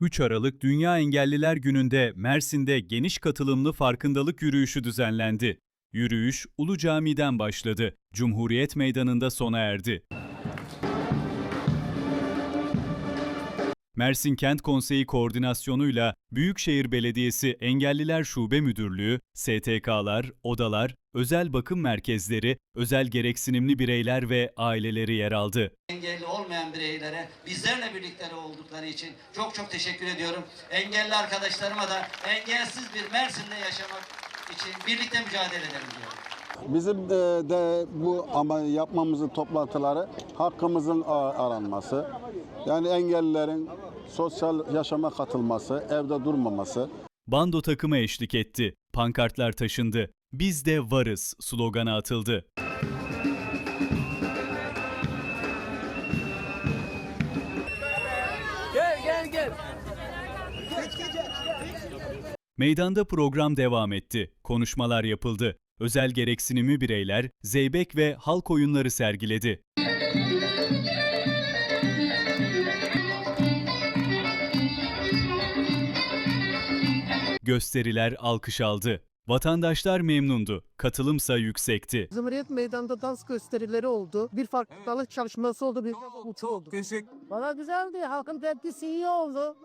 3 Aralık Dünya Engelliler Günü'nde Mersin'de geniş katılımlı farkındalık yürüyüşü düzenlendi. Yürüyüş Ulu Cami'den başladı. Cumhuriyet Meydanı'nda sona erdi. Mersin Kent Konseyi koordinasyonuyla Büyükşehir Belediyesi Engelliler Şube Müdürlüğü, STK'lar, odalar, özel bakım merkezleri, özel gereksinimli bireyler ve aileleri yer aldı. engelli olmayan bireylere bizlerle birlikte oldukları için çok çok teşekkür ediyorum. Engelli arkadaşlarıma da engelsiz bir Mersin'de yaşamak için birlikte mücadele edelim diyorum. Bizim de, de bu ama yapmamızın toplantıları hakkımızın aranması. Yani engellilerin sosyal yaşama katılması, evde durmaması. Bando takımı eşlik etti. Pankartlar taşındı. Biz de varız sloganı atıldı. Gel gel gel. Meydanda program devam etti. Konuşmalar yapıldı. Özel gereksinimi bireyler zeybek ve halk oyunları sergiledi. Gösteriler alkış aldı. Vatandaşlar memnundu. Katılımsa yüksekti. Cumhuriyet Meydanı'nda dans gösterileri oldu. Bir farkındalık çalışması oldu. Bir mutlu olduk. Teşekkür Valla güzeldi. Halkın tepkisi iyi oldu.